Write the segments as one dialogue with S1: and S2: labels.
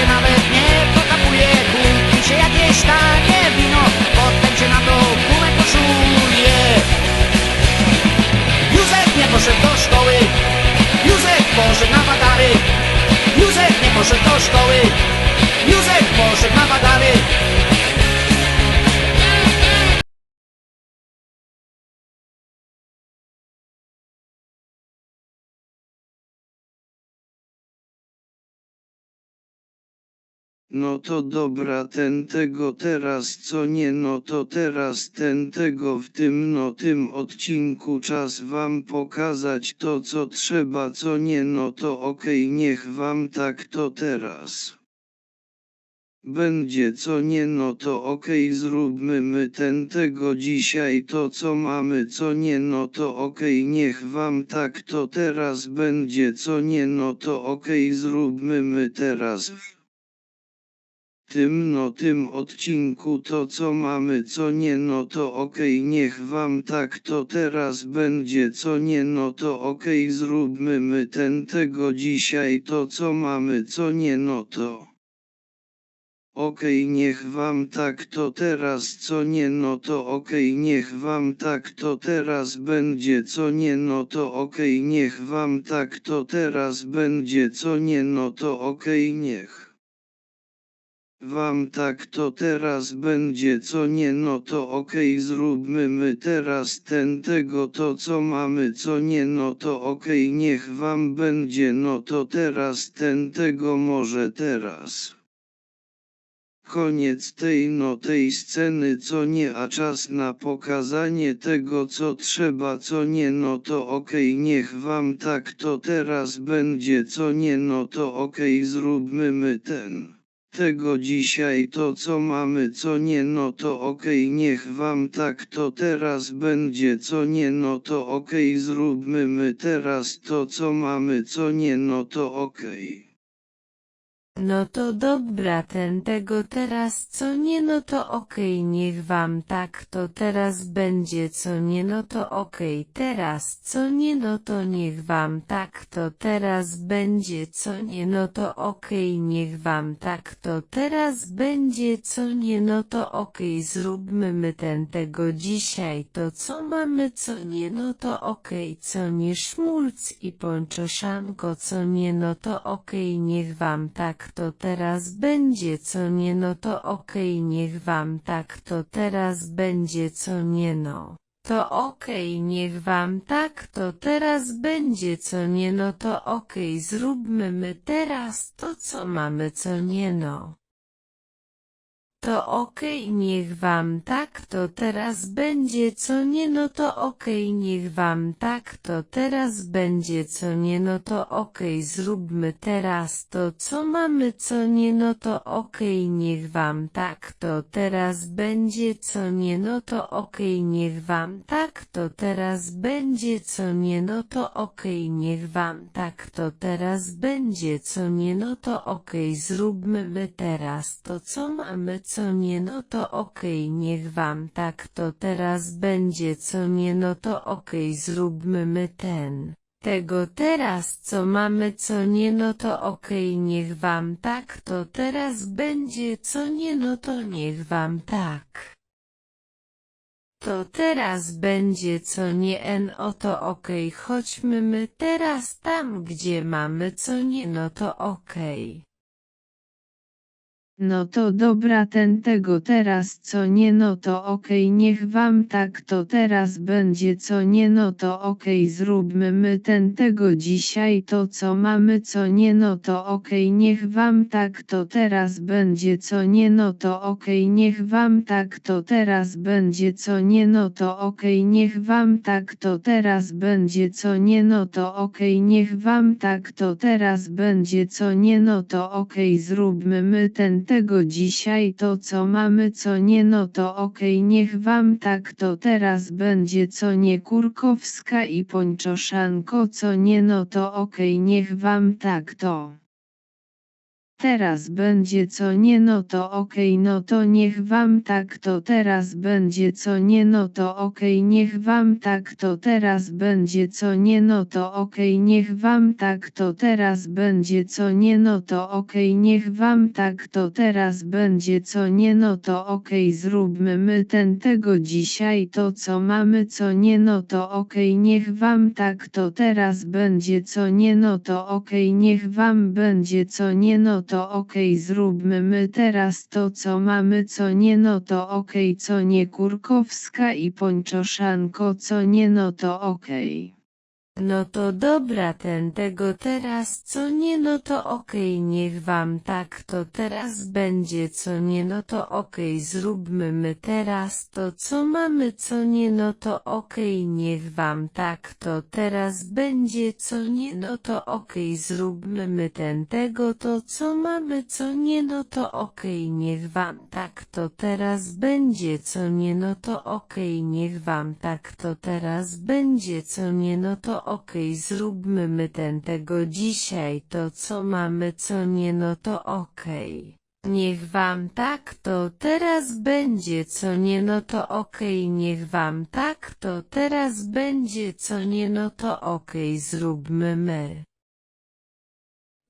S1: się nawet nie pokapuje Kupi się jakieś tanie wino Potem się na to gumę koszuluje. Józef nie poszedł do szkoły. Józef poszedł na badary Józef nie poszedł do szkoły. Józef poszedł na badary
S2: No to dobra ten tego teraz co nie no to teraz ten tego w tym no tym odcinku czas wam pokazać to co trzeba co nie no to okej niech wam tak to teraz. Będzie co nie no to okej zróbmy my ten tego dzisiaj to co mamy co nie no to okej niech wam tak to teraz będzie co nie no to okej zróbmy my teraz tym no tym odcinku to co mamy co nie no to okej niech wam tak to teraz będzie co nie no to okej zróbmy my ten tego dzisiaj to co mamy co nie no to. Okej niech wam tak to teraz co nie no to okej niech wam tak to teraz będzie co nie no to okej niech wam tak to teraz będzie co nie no to okej niech. Wam tak to teraz będzie co nie no to okej zróbmy my teraz ten tego to co mamy co nie no to okej niech wam będzie no to teraz ten tego może teraz. Koniec tej no tej sceny co nie a czas na pokazanie tego co trzeba co nie no to okej niech wam tak to teraz będzie co nie no to okej zróbmy my ten. Tego dzisiaj to co mamy co nie no to okej niech wam tak to teraz będzie co nie no to okej zróbmy my teraz to co mamy co nie no to okej.
S3: No to dobra ten tego teraz co nie no to okej niech wam tak to teraz będzie co nie no to okej teraz co nie no to niech wam tak to teraz będzie co nie no to okej niech wam tak to teraz będzie co nie no to okej zróbmy my ten tego dzisiaj to co mamy co nie no to okej co nie szmulc i pończoszanko co nie no to okej niech wam tak to teraz będzie co nie no to okej niech wam tak to teraz będzie co nie no. To okej niech wam tak to teraz będzie co nie no to okej zróbmy my teraz to co mamy co nie no. To okej niech wam tak to teraz będzie co nie no to okej niech wam tak to teraz będzie co nie no to okej zróbmy teraz to co mamy co nie no to okej niech wam tak to teraz będzie co nie no to okej niech wam tak to teraz będzie co nie no to okej niech wam tak to teraz będzie co nie no to okej zróbmy my teraz to co mamy co nie no to okej niech wam tak to teraz będzie co nie no to okej zróbmy my ten. Tego teraz co mamy co nie no to okej niech wam tak to teraz będzie co nie no to niech wam tak. To teraz będzie co nie en oto okej chodźmy my teraz tam gdzie mamy co nie no to okej.
S4: No to dobra ten tego teraz co nie no to okej niech wam tak to teraz będzie co nie no to okej zróbmy my ten tego dzisiaj to co mamy co nie no to okej niech wam tak to teraz będzie co nie no to okej niech wam tak to teraz będzie co nie no to okej niech wam tak to teraz będzie co nie no to okej niech wam tak to teraz będzie co nie no to okej zróbmy my ten tego dzisiaj to co mamy co nie no to okej niech wam tak to teraz będzie co nie kurkowska i pończoszanko co nie no to okej niech wam tak to. Teraz będzie co nie no to okej no to niech wam tak to teraz będzie co nie no to okej niech wam tak to teraz będzie co nie no to okej niech wam tak to teraz będzie co nie no to okej niech wam tak to teraz będzie co nie no to okej zróbmy my ten tego dzisiaj to co mamy co nie no to okej niech wam tak to teraz będzie co nie no to okej niech wam będzie co nie no to okej zróbmy my teraz to co mamy co nie no to okej co nie kurkowska i pończoszanko co nie no to okej.
S3: No to dobra ten tego teraz co nie no to okej niech wam tak to teraz będzie co nie no to okej zróbmy my teraz to co mamy co nie no to okej niech wam tak to teraz będzie co nie no to okej zróbmy my ten tego to co mamy co nie no to okej niech wam tak to teraz będzie co nie no to okej niech wam tak to teraz będzie co nie no to okej zróbmy my ten tego dzisiaj to co mamy co nie no to okej. Niech wam tak to teraz będzie co nie no to okej niech wam tak to teraz będzie co nie no to okej zróbmy my.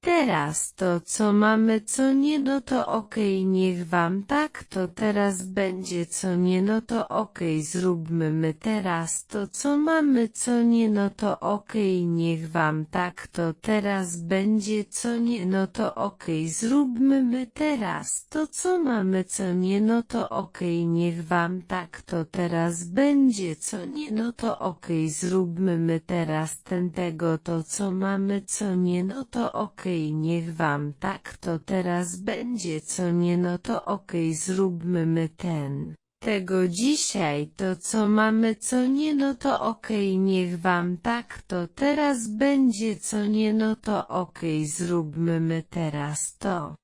S3: Teraz to co mamy co nie no to okej niech wam tak to teraz będzie co nie no to okej zróbmy my teraz to co mamy co nie no to okej niech wam tak to teraz będzie co nie no to okej zróbmy my teraz to co mamy co nie no to okej niech wam tak to teraz będzie co nie no to okej zróbmy my teraz ten tego to co mamy co nie no to okej niech wam tak to teraz będzie co nie no to okej zróbmy my ten. Tego dzisiaj to co mamy co nie no to okej niech wam tak to teraz będzie co nie no to okej zróbmy my teraz to.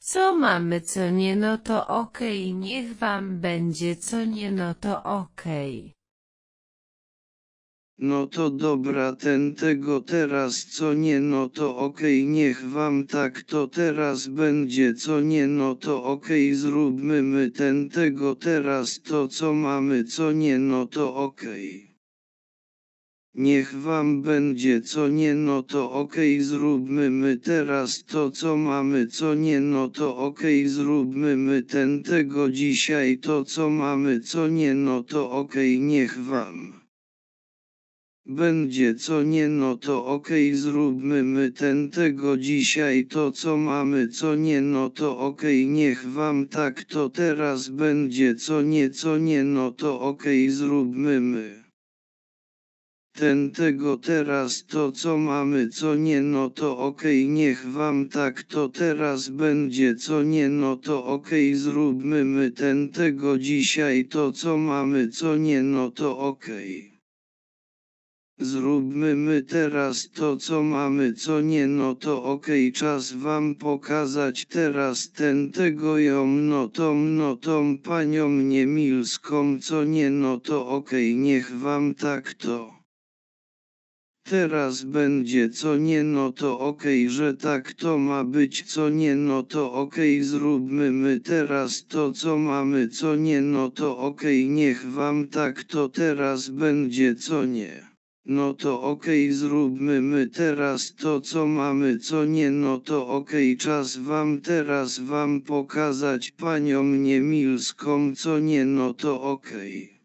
S3: Co mamy co nie no to okej niech wam będzie co nie no to okej
S2: No to dobra ten tego teraz co nie no to okej niech wam tak to teraz będzie co nie no to okej zróbmy my ten tego teraz to co mamy co nie no to okej. Niech wam będzie co nie no to okej zróbmy my teraz to co mamy co nie no to okej zróbmy my ten tego dzisiaj to co mamy co nie no to okej niech wam. Będzie co nie no to okej zróbmy my ten tego dzisiaj to co mamy co nie no to okej niech wam tak to teraz będzie co nie co nie no to okej zróbmy my. Ten tego teraz to co mamy co nie no to okej niech wam tak to teraz będzie co nie no to okej zróbmy my ten tego dzisiaj to co mamy co nie no to okej. Zróbmy my teraz to co mamy co nie no to okej czas wam pokazać teraz ten tego ją no tą no tą panią niemilską co nie no to okej niech wam tak to. Teraz będzie co nie no to okej że tak to ma być co nie no to okej zróbmy my teraz to co mamy co nie no to okej niech wam tak to teraz będzie co nie. No to okej zróbmy my teraz to co mamy co nie no to okej czas wam teraz wam pokazać panią niemilską co nie no to okej.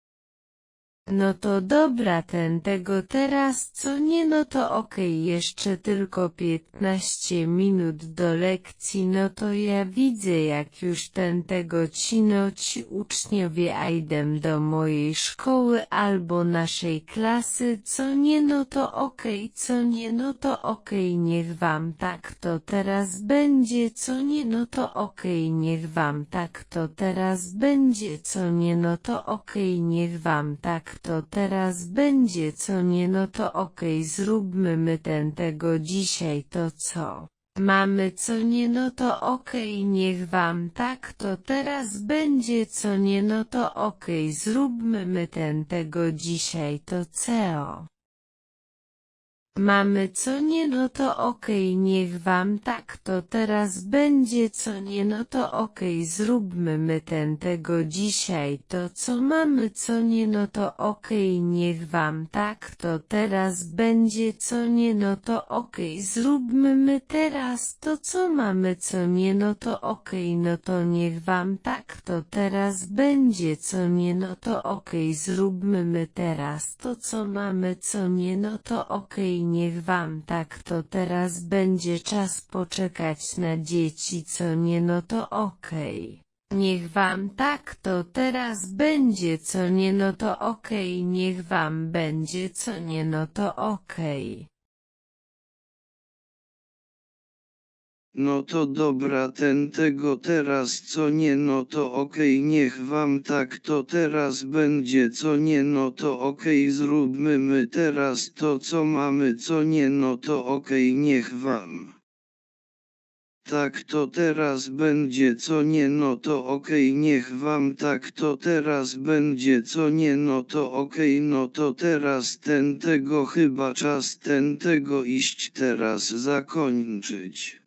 S3: No to dobra ten tego teraz co nie no to okej jeszcze tylko 15 minut do lekcji no to ja widzę jak już ten tego ci no ci uczniowie a idę do mojej szkoły albo naszej klasy co nie no to okej co nie no to okej niech wam tak to teraz będzie co nie no to okej niech wam tak to teraz będzie co nie no to okej niech wam tak to teraz będzie co nie no to okej zróbmy my ten tego dzisiaj to co? Mamy co nie no to okej niech wam tak to teraz będzie co nie no to okej zróbmy my ten tego dzisiaj to co Mamy co nie no to okej niech wam tak to teraz będzie co nie no to okej zróbmy my ten tego dzisiaj. To co mamy co nie no to okej niech wam tak to teraz będzie co nie no to okej zróbmy my teraz to co mamy co nie no to okej no to niech wam tak to teraz będzie co nie no to okej zróbmy my teraz to co mamy co nie no to okej niech wam tak to teraz będzie czas poczekać na dzieci co nie no to okej. Niech wam tak to teraz będzie co nie no to okej niech wam będzie co nie no to okej.
S2: No to dobra ten tego teraz co nie no to okej niech wam tak to teraz będzie co nie no to okej zróbmy my teraz to co mamy co nie no to okej niech wam. Tak to teraz będzie co nie no to okej niech wam tak to teraz będzie co nie no to okej no to teraz ten tego chyba czas ten tego iść teraz zakończyć.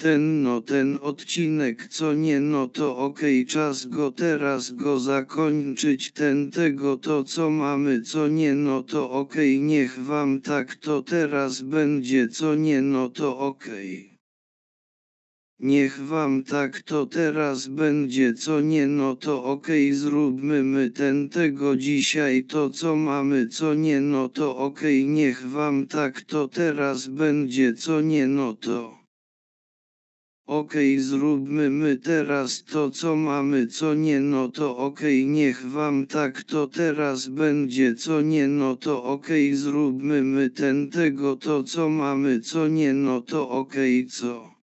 S2: Ten no ten odcinek co nie no to okej czas go teraz go zakończyć ten tego to co mamy co nie no to okej niech wam tak to teraz będzie co nie no to okej. Niech wam tak to teraz będzie co nie no to okej zróbmy my ten tego dzisiaj to co mamy co nie no to okej niech wam tak to teraz będzie co nie no to. Okej zróbmy my teraz to co mamy co nie no to okej niech wam tak to teraz będzie co nie no to okej zróbmy my ten tego to co mamy co nie no to okej co.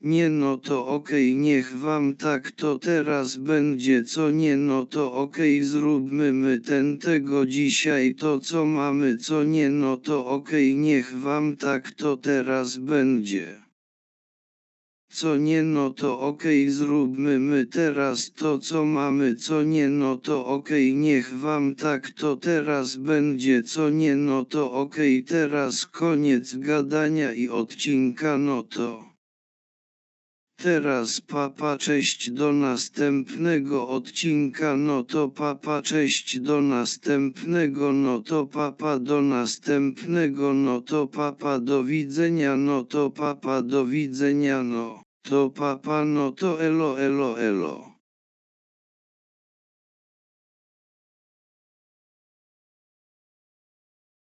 S2: Nie no to okej niech wam tak to teraz będzie co nie no to okej zróbmy my ten tego dzisiaj to co mamy co nie no to okej niech wam tak to teraz będzie. Co nie no to okej zróbmy my teraz to co mamy co nie no to okej niech wam tak to teraz będzie co nie no to okej teraz koniec gadania i odcinka no to. Teraz papa cześć do następnego odcinka. No to papa cześć do następnego. No to papa do następnego. No to papa do widzenia. No to papa do widzenia. No to papa no to elo elo elo.